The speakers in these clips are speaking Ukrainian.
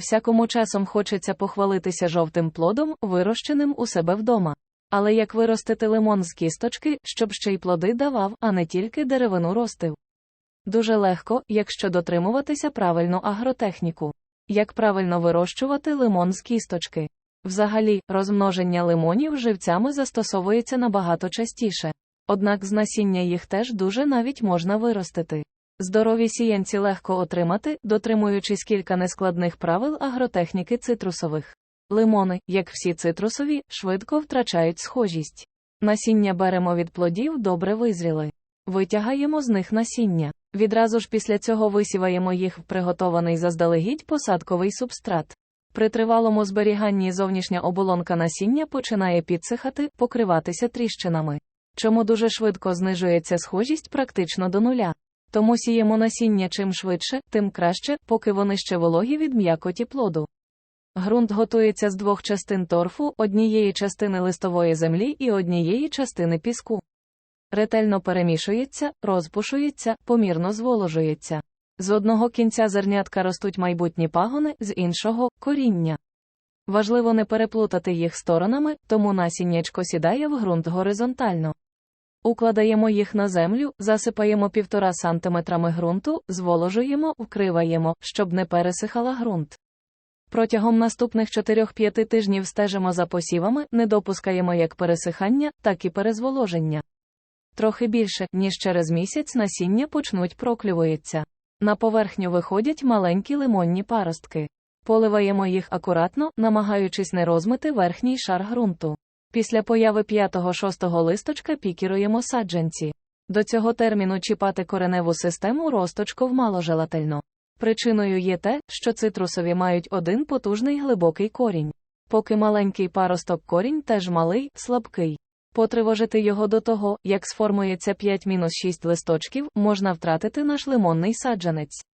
Всякому часом хочеться похвалитися жовтим плодом, вирощеним у себе вдома. Але як виростити лимон з кісточки, щоб ще й плоди давав, а не тільки деревину ростив? Дуже легко, якщо дотримуватися правильну агротехніку. Як правильно вирощувати лимон з кісточки? Взагалі, розмноження лимонів живцями застосовується набагато частіше. Однак з насіння їх теж дуже навіть можна виростити. Здорові сіянці легко отримати, дотримуючись кілька нескладних правил агротехніки цитрусових. Лимони, як всі цитрусові, швидко втрачають схожість. Насіння беремо від плодів добре визріли. Витягаємо з них насіння. Відразу ж після цього висіваємо їх в приготований заздалегідь посадковий субстрат. При тривалому зберіганні зовнішня оболонка насіння починає підсихати, покриватися тріщинами. Чому дуже швидко знижується схожість практично до нуля. Тому сіємо насіння чим швидше, тим краще, поки вони ще вологі від м'якоті плоду. Ґрунт готується з двох частин торфу, однієї частини листової землі і однієї частини піску. Ретельно перемішується, розпушується, помірно зволожується. З одного кінця зернятка ростуть майбутні пагони, з іншого коріння. Важливо не переплутати їх сторонами, тому насіннячко сідає в ґрунт горизонтально. Укладаємо їх на землю, засипаємо 1,5 см ґрунту, зволожуємо, вкриваємо, щоб не пересихала ґрунт. Протягом наступних 4-5 тижнів стежимо за посівами, не допускаємо як пересихання, так і перезволоження. Трохи більше, ніж через місяць насіння почнуть проклюватися. На поверхню виходять маленькі лимонні паростки. Поливаємо їх акуратно, намагаючись не розмити верхній шар ґрунту. Після появи 5-6 листочка пікіруємо саджанці. До цього терміну чіпати кореневу систему росточков маложелательно. Причиною є те, що цитрусові мають один потужний глибокий корінь. Поки маленький паросток корінь теж малий, слабкий. Потривожити його до того, як сформується 5-6 листочків, можна втратити наш лимонний саджанець.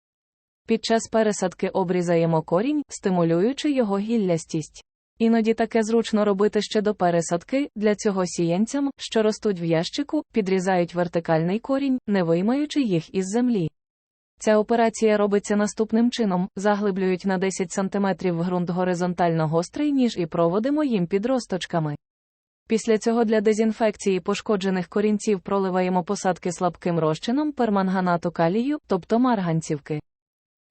Під час пересадки обрізаємо корінь, стимулюючи його гіллястість. Іноді таке зручно робити ще до пересадки, для цього сіянцям, що ростуть в ящику, підрізають вертикальний корінь, не виймаючи їх із землі. Ця операція робиться наступним чином: заглиблюють на 10 см ґрунт горизонтально гострий ніж і проводимо їм під росточками. Після цього для дезінфекції пошкоджених корінців проливаємо посадки слабким розчином перманганату калію, тобто марганцівки.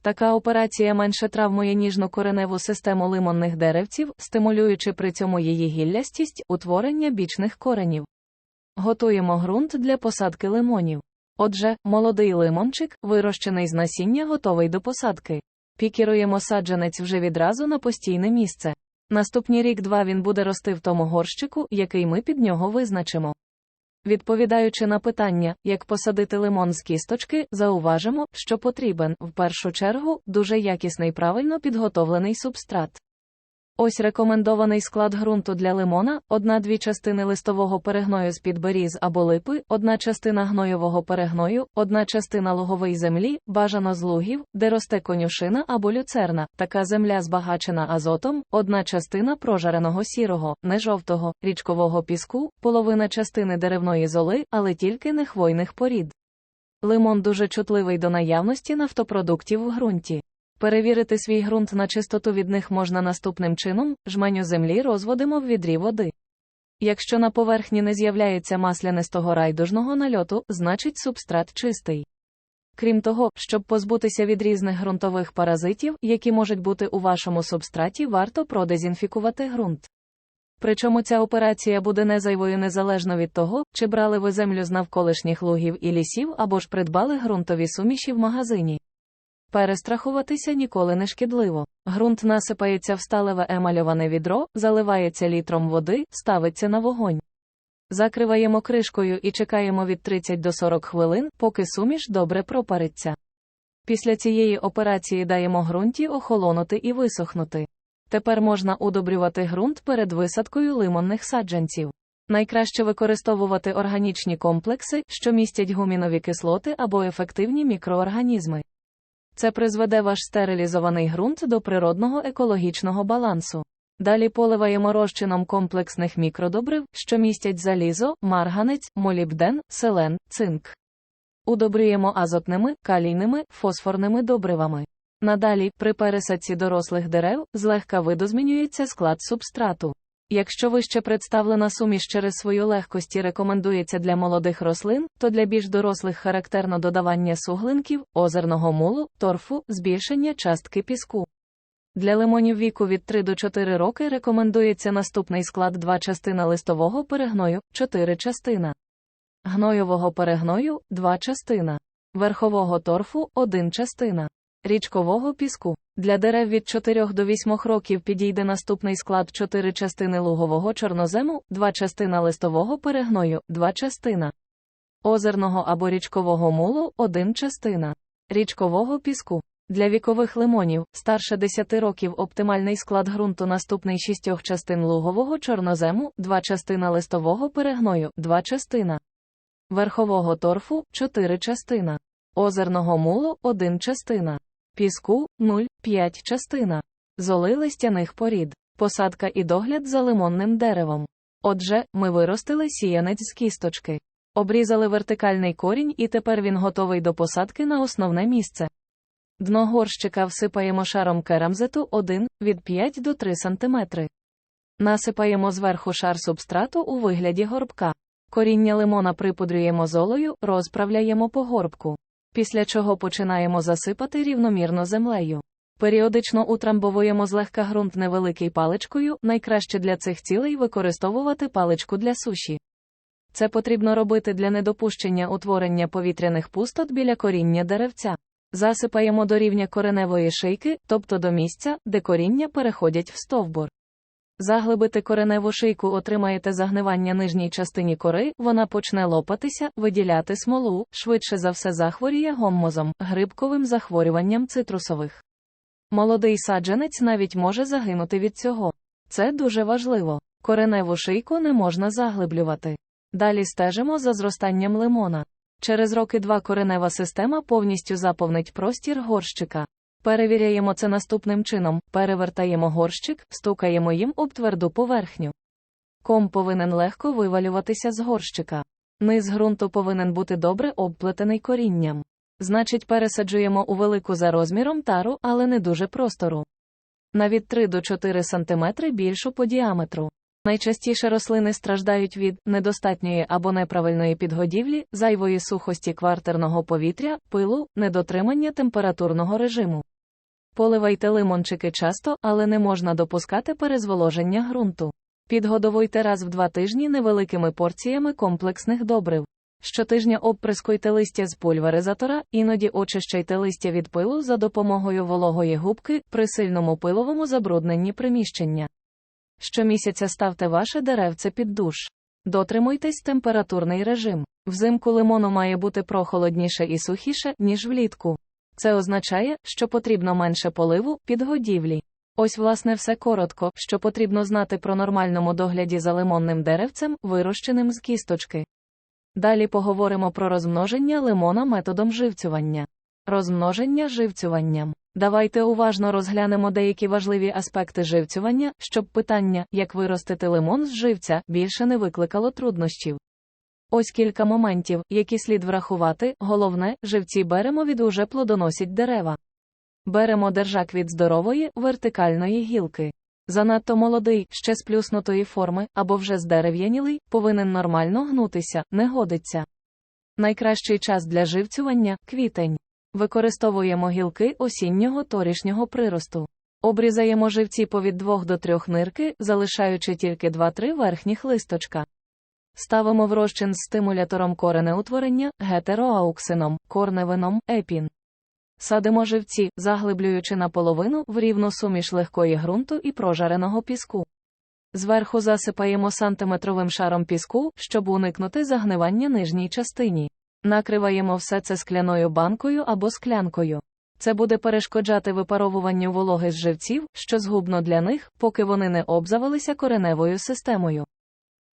Така операція менше травмує ніжну кореневу систему лимонних деревців, стимулюючи при цьому її гіллястість, утворення бічних коренів. Готуємо ґрунт для посадки лимонів. Отже, молодий лимончик, вирощений з насіння, готовий до посадки. Пікіруємо саджанець вже відразу на постійне місце. Наступні рік-два він буде рости в тому горщику, який ми під нього визначимо. Відповідаючи на питання, як посадити лимон з кісточки, зауважимо, що потрібен, в першу чергу, дуже якісний правильно підготовлений субстрат. Ось рекомендований склад ґрунту для лимона: одна-дві частини листового перегною з під беріз або липи, одна частина гнойового перегною, одна частина лугової землі, бажано з лугів, де росте конюшина або люцерна, така земля збагачена азотом, одна частина прожареного сірого, не жовтого, річкового піску, половина частини деревної золи, але тільки не хвойних порід. Лимон дуже чутливий до наявності нафтопродуктів в ґрунті. Перевірити свій ґрунт на чистоту від них можна наступним чином: жменю землі розводимо в відрі води. Якщо на поверхні не з'являється маслянистого райдужного нальоту, значить субстрат чистий. Крім того, щоб позбутися від різних ґрунтових паразитів, які можуть бути у вашому субстраті, варто продезінфікувати ґрунт. Причому ця операція буде незайвою незалежно від того, чи брали ви землю з навколишніх лугів і лісів або ж придбали ґрунтові суміші в магазині. Перестрахуватися ніколи не шкідливо. Грунт насипається в сталеве емальоване відро, заливається літром води, ставиться на вогонь. Закриваємо кришкою і чекаємо від 30 до 40 хвилин, поки суміш добре пропариться. Після цієї операції даємо ґрунті охолонути і висохнути. Тепер можна удобрювати ґрунт перед висадкою лимонних саджанців. Найкраще використовувати органічні комплекси, що містять гумінові кислоти або ефективні мікроорганізми. Це призведе ваш стерилізований ґрунт до природного екологічного балансу. Далі поливаємо розчином комплексних мікродобрив, що містять залізо, марганець, молібден, селен, цинк. Удобрюємо азотними, калійними, фосфорними добривами. Надалі, при пересадці дорослих дерев, злегка видозмінюється склад субстрату. Якщо вище представлена суміш через свою легкость рекомендується для молодих рослин, то для більш дорослих характерно додавання суглинків, озерного мулу, торфу, збільшення частки піску. Для лимонів віку від 3 до 4 роки рекомендується наступний склад 2 частина листового перегною, 4 частина гнойового перегною 2 частина, верхового торфу 1 частина, річкового піску. Для дерев від 4 до 8 років підійде наступний склад 4 частини лугового чорнозему, 2 частина листового перегною, 2 частина озерного або річкового мулу 1 частина, річкового піску. Для вікових лимонів, старше 10 років оптимальний склад ґрунту наступний 6 частин лугового чорнозему, 2 частина листового перегною, 2 частина верхового торфу 4 частина, озерного мулу 1 частина, піску 0,5 частина, золи листяних порід, посадка і догляд за лимонним деревом. Отже, ми виростили сіянець з кісточки, обрізали вертикальний корінь і тепер він готовий до посадки на основне місце. Дно горщика всипаємо шаром керамзиту 1 від 5 до 3 см. Насипаємо зверху шар субстрату у вигляді горбка. Коріння лимона припудрюємо золою, розправляємо по горбку. Після чого починаємо засипати рівномірно землею. Періодично утрамбовуємо злегка ґрунт невеликий паличкою, найкраще для цих цілей використовувати паличку для суші. Це потрібно робити для недопущення утворення повітряних пустот біля коріння деревця. Засипаємо до рівня кореневої шийки, тобто до місця, де коріння переходять в стовбур. Заглибити кореневу шийку отримаєте загнивання нижній частині кори, вона почне лопатися, виділяти смолу, швидше за все захворіє гоммозом, грибковим захворюванням цитрусових. Молодий саджанець навіть може загинути від цього. Це дуже важливо. Кореневу шийку не можна заглиблювати. Далі стежимо за зростанням лимона. Через роки два коренева система повністю заповнить простір горщика. Перевіряємо це наступним чином: перевертаємо горщик, стукаємо їм об тверду поверхню. Ком повинен легко вивалюватися з горщика. Низь ґрунту повинен бути добре обплетений корінням. Значить, пересаджуємо у велику за розміром тару, але не дуже простору. На від 3 до 4 см більшу по діаметру. Найчастіше рослини страждають від недостатньої або неправильної підгодівлі, зайвої сухості квартерного повітря, пилу, недотримання температурного режиму. Поливайте лимончики часто, але не можна допускати перезволоження ґрунту. Підгодовуйте раз в два тижні невеликими порціями комплексних добрив. Щотижня обприскуйте листя з пульверизатора, іноді очищайте листя від пилу за допомогою вологої губки при сильному пиловому забрудненні приміщення. Щомісяця ставте ваше деревце під душ. Дотримуйтесь температурний режим. Взимку лимону має бути прохолодніше і сухіше, ніж влітку. Це означає, що потрібно менше поливу, підгодівлі. Ось, власне, все коротко, що потрібно знати про нормальному догляді за лимонним деревцем, вирощеним з кісточки. Далі поговоримо про розмноження лимона методом живцювання. Розмноження живцюванням. Давайте уважно розглянемо деякі важливі аспекти живцювання, щоб питання, як виростити лимон з живця, більше не викликало труднощів. Ось кілька моментів, які слід врахувати. Головне, живці беремо від уже плодоносять дерева. Беремо держак від здорової, вертикальної гілки. Занадто молодий, ще сплюснутої форми, або вже здерев'янілий, повинен нормально гнутися, не годиться. Найкращий час для живцювання квітень. Використовуємо гілки осіннього торішнього приросту. Обрізаємо живці по від 2 до 3 нирки, залишаючи тільки 2-3 верхніх листочка. Ставимо в розчин з стимулятором коренеутворення, гетероауксином, корневином, епін. Садимо живці, заглиблюючи наполовину в рівну суміш легкої ґрунту і прожареного піску. Зверху засипаємо сантиметровим шаром піску, щоб уникнути загнивання нижній частині. Накриваємо все це скляною банкою або склянкою. Це буде перешкоджати випаровуванню вологи з живців, що згубно для них, поки вони не обзавелися кореневою системою.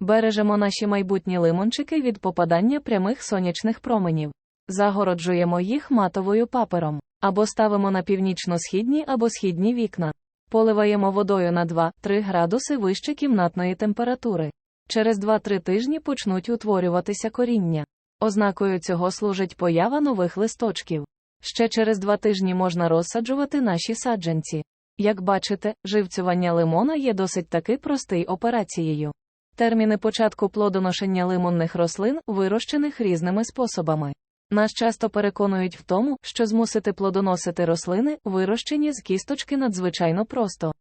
Бережемо наші майбутні лимончики від попадання прямих сонячних променів. Загороджуємо їх матовою папером. Або ставимо на північно-східні або східні вікна. Поливаємо водою на 2-3 градуси вище кімнатної температури. Через 2-3 тижні почнуть утворюватися коріння. Ознакою цього служить поява нових листочків. Ще через два тижні можна розсаджувати наші саджанці. Як бачите, живцювання лимона є досить таки простий операцією. Терміни початку плодоношення лимонних рослин, вирощених різними способами. Нас часто переконують в тому, що змусити плодоносити рослини, вирощені з кісточки надзвичайно просто.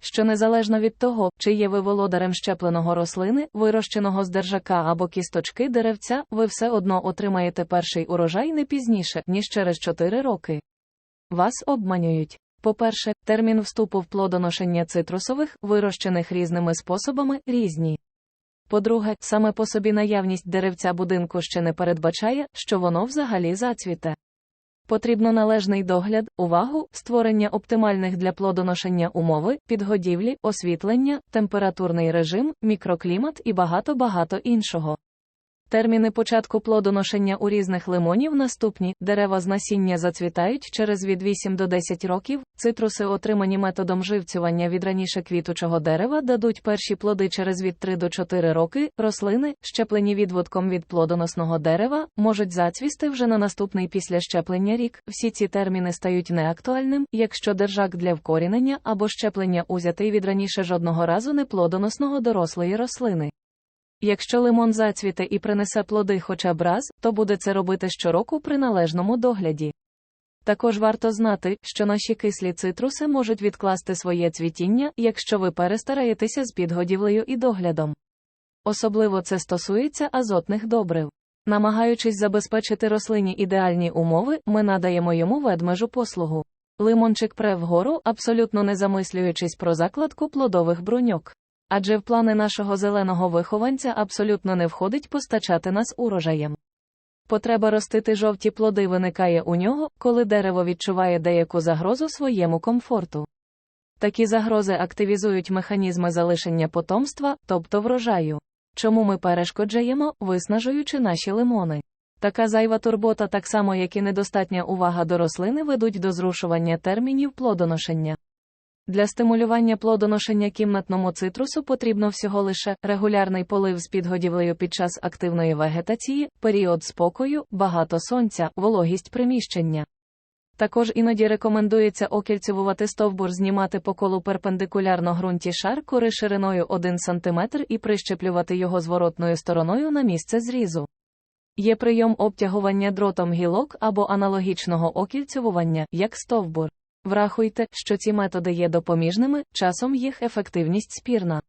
Що незалежно від того, чи є ви володарем щепленого рослини, вирощеного з держака або кісточки деревця, ви все одно отримаєте перший урожай не пізніше, ніж через 4 роки. Вас обманюють. По-перше, термін вступу в плодоношення цитрусових, вирощених різними способами, різні. По-друге, саме по собі наявність деревця будинку ще не передбачає, що воно взагалі зацвіте. Потрібно належний догляд, увагу, створення оптимальних для плодоношення умови, підгодівлі, освітлення, температурний режим, мікроклімат і багато-багато іншого. Терміни початку плодоношення у різних лимонів наступні: дерева з насіння зацвітають через від 8 до 10 років, цитруси, отримані методом живцювання від раніше квітучого дерева, дадуть перші плоди через від 3 до 4 роки, рослини, щеплені відводком від плодоносного дерева, можуть зацвісти вже на наступний після щеплення рік. Всі ці терміни стають неактуальним, якщо держак для вкорінення або щеплення узятий від раніше жодного разу не плодоносного дорослої рослини. Якщо лимон зацвіте і принесе плоди хоча б раз, то буде це робити щороку при належному догляді. Також варто знати, що наші кислі цитруси можуть відкласти своє цвітіння, якщо ви перестараєтеся з підгодівлею і доглядом. Особливо це стосується азотних добрив. Намагаючись забезпечити рослині ідеальні умови, ми надаємо йому ведмежу послугу. Лимончик пре вгору, абсолютно не замислюючись про закладку плодових бруньок. Адже в плани нашого зеленого вихованця абсолютно не входить постачати нас урожаєм. Потреба ростити жовті плоди виникає у нього, коли дерево відчуває деяку загрозу своєму комфорту. Такі загрози активізують механізми залишення потомства, тобто врожаю. Чому ми перешкоджаємо, виснажуючи наші лимони? Така зайва турбота, так само як і недостатня увага до рослини, ведуть до зрушування термінів плодоношення. Для стимулювання плодоношення кімнатному цитрусу потрібно всього лише регулярний полив з підгодівлею під час активної вегетації, період спокою, багато сонця, вологість приміщення. Також іноді рекомендується окільцювати стовбур, знімати по колу перпендикулярно ґрунті шар кори шириною 1 см і прищеплювати його зворотною стороною на місце зрізу. Є прийом обтягування дротом гілок або аналогічного окільцювання, як стовбур. Врахуйте, що ці методи є допоміжними, часом їх ефективність спірна.